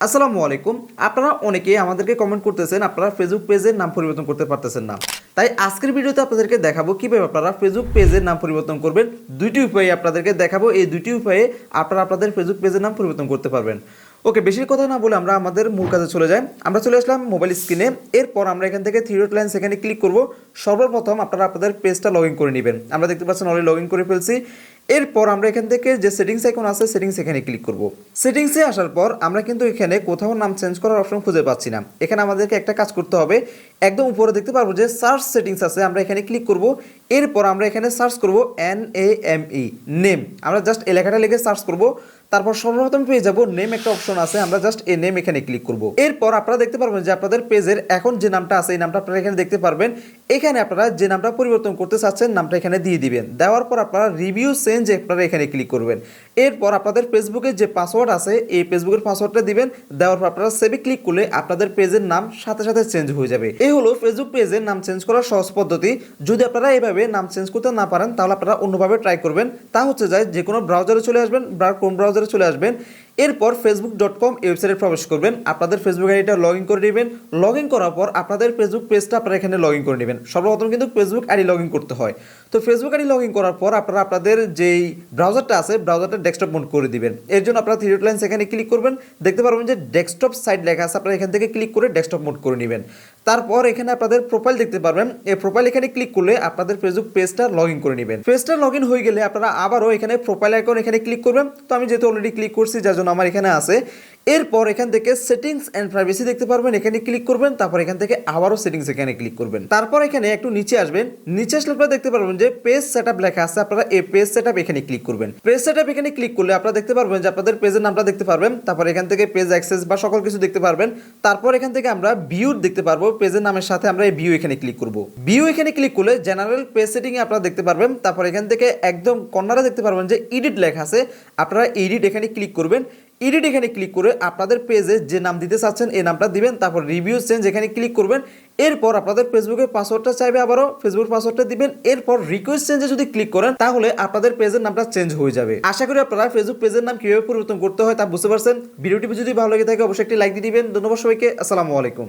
আসসালামু আলাইকুম। আপনারা অনেকেই আমাদেরকে কমেন্ট করতেছেন, আপনারা ফেসবুক পেজের নাম পরিবর্তন করতে পারতেছেন না। তাই আজকের ভিডিওতে আপনাদেরকে দেখাবো কীভাবে আপনারা ফেসবুক পেজের নাম পরিবর্তন করবেন। দুইটি উপায়ে আপনাদেরকে দেখাবো, এই দুইটি উপায়ে আপনারা আপনাদের ফেসবুক পেজের নাম পরিবর্তন করতে পারবেন। ওকে, বেশি কথা না বলে আমরা আমাদের মূল কাজে চলে যাই। আমরা চলে আসলাম মোবাইল স্ক্রিনে এরপর আমরা এখান থেকে থ্রি লাইন সেখানে ক্লিক করব। সর্বপ্রথম আপনারা আপনাদের পেজটা লগ করে নেবেন। আমরা দেখতে পাচ্ছেন অলরেডি লগ করে ফেলছি। এরপর আমরা এখান থেকে যে সেটিংস এখন আছে সেটিংস এখানে ক্লিক করব। সেটিংসে আসার পর আমরা কিন্তু এখানে কোথাও নাম চেঞ্জ করার অপশন খুঁজে পাচ্ছি না। এখানে আমাদেরকে একটা কাজ করতে হবে। একদম উপরে দেখতে পারব যে সার্চ সেটিংস আছে, আমরা এখানে ক্লিক করব। এরপর আমরা এখানে সার্চ করব N A M E name আমরা জাস্ট এলাকাটা লিখে সার্চ করব। তারপর সর্বপ্রথম পেয়ে যাব নেম একটা অপশন আছে, আমরা জাস্ট এই নেম এখানে ক্লিক করব। এরপর আপনারা দেখতে পারবেন যে আপনাদের পেজের এখন যে নামটা আছে, এই নামটা আপনারা এখানে দেখতে পারবেন। এখানে আপনারা যে নামটা পরিবর্তন করতে চাচ্ছেন, নামটা এখানে দিয়ে দিবেন। দেওয়ার পর আপনারা রিভিউ চেঞ্জ আপনারা এখানে ক্লিক করবেন। এরপর আপনাদের ফেসবুকের যে পাসওয়ার্ড আছে, এই ফেসবুকের পাসওয়ার্ডটা দিবেন, দেওয়ার পর আপনারা সেভে ক্লিক করলে আপনাদের পেজের নাম সাথে সাথে চেঞ্জ হয়ে যাবে। এই হলো ফেসবুক পেজের নাম চেঞ্জ করার সহজ পদ্ধতি। যদি আপনারা এভাবে নাম চেঞ্জ করতে না পারেন, তাহলে আপনারা অন্যভাবে ট্রাই করবেন। তা হচ্ছে যায় যে কোনো ব্রাউজারে চলে আসবেন, বা কোন ব্রাউজারে চলে আসবেন এরপর ফেসবুক ডট কম ওয়েবসাইটে প্রবেশ করবেন। আপনাদের ফেসবুক আইডিটা লগ ইন করে নেবেন। লগ ইন করার পর আপনাদের ফেসবুক পেজটা আপনারা এখানে লগ ইন করে নেবেন। সর্বপ্রথম কিন্তু ফেসবুক আইডি লগ ইন করতে হয়। তো ফেসবুক আইডি লগ ইন করার পর আপনারা আপনাদের যেই ব্রাউজারটা আছে ব্রাউজারটা ডেস্কটপ মোড করে দিবেন। এর জন্য আপনারা থ্রি লাইন সেখানে ক্লিক করবেন। দেখতে পারবেন যে ডেস্কটপ সাইট লেখা আছে, আপনারা এখান থেকে ক্লিক করে ডেস্কটপ মোড করে নেবেন। তারপর এখানে আপনাদের প্রোফাইল দেখতে পারবেন। এই প্রোফাইল এখানে ক্লিক করলে আপনাদের ফেসবুক পেজটা লগ ইন করে নেবেন। পেজটা লগ ইন হয়ে গেলে আপনারা আবারও এখানে প্রোফাইল আইকন এখানে ক্লিক করবেন। তো আমি যেহেতু অলরেডি ক্লিক করছি, যার জন্য আমার এখানে আছে। এরপর এখান থেকে সেটিংস অ্যান্ড প্রাইভেসি দেখতে পারবেন, এখানে ক্লিক করবেন, তারপর এখান থেকে আবারও সেটিংস এখানে ক্লিক করবেন। তারপর এখানে একটু নিচে আসবেন, নিচে আসলে আপনারা দেখতে পারবেন যে পেজ সেটআপ লেখা আছে, আপনারা এই পেজ সেটআপ এখানে ক্লিক করবেন। পেজ সেটআপ এখানে ক্লিক করলে আপনারা দেখতে পারবেন যে আপনাদের পেজের নামটা দেখতে পারবেন, তারপর এখান থেকে পেজ অ্যাক্সেস বা সকল কিছু দেখতে পারবেন, তারপর এখান থেকে আমরা ভিউ দেখতে পারব পেজের নামের সাথে আমরা এই ভিউ এখানে ক্লিক করব। ভিউ এখানে ক্লিক করলে জেনারেল পেজ সেটিং এ আপনারা দেখতে পারবেন, তারপর এখান থেকে একদম কর্নারে দেখতে পারবেন যে এডিট লেখা আছে, আপনারা এডিট এখানে ক্লিক করবেন এডিট এখানে ক্লিক করে আপনাদের পেজে যে নাম দিতে চাচ্ছেন, এই নামটা দিবেন, তারপর রিভিউ চেঞ্জ এখানে ক্লিক করবেন, এরপর আপনাদের ফেসবুকের পাসওয়ার্ডটা চাইবে আবারও ফেসবুক পাসওয়ার্ডটা দিবেন, এরপর রিকোয়েস্ট চেঞ্জে যদি ক্লিক করেন, তাহলে আপনাদের পেজের নামটা চেঞ্জ হয়ে যাবে। আশা করি আপনারা ফেসবুক পেজের নাম কীভাবে পরিবর্তন করতে হয় তা বুঝতে পারছেন। ভিডিওটি যদি ভালো লেগে থাকে, অবশ্যই একটি লাইক দিয়ে দিবেন। ধন্যবাদ সবাইকে। আসসালামু আলাইকুম।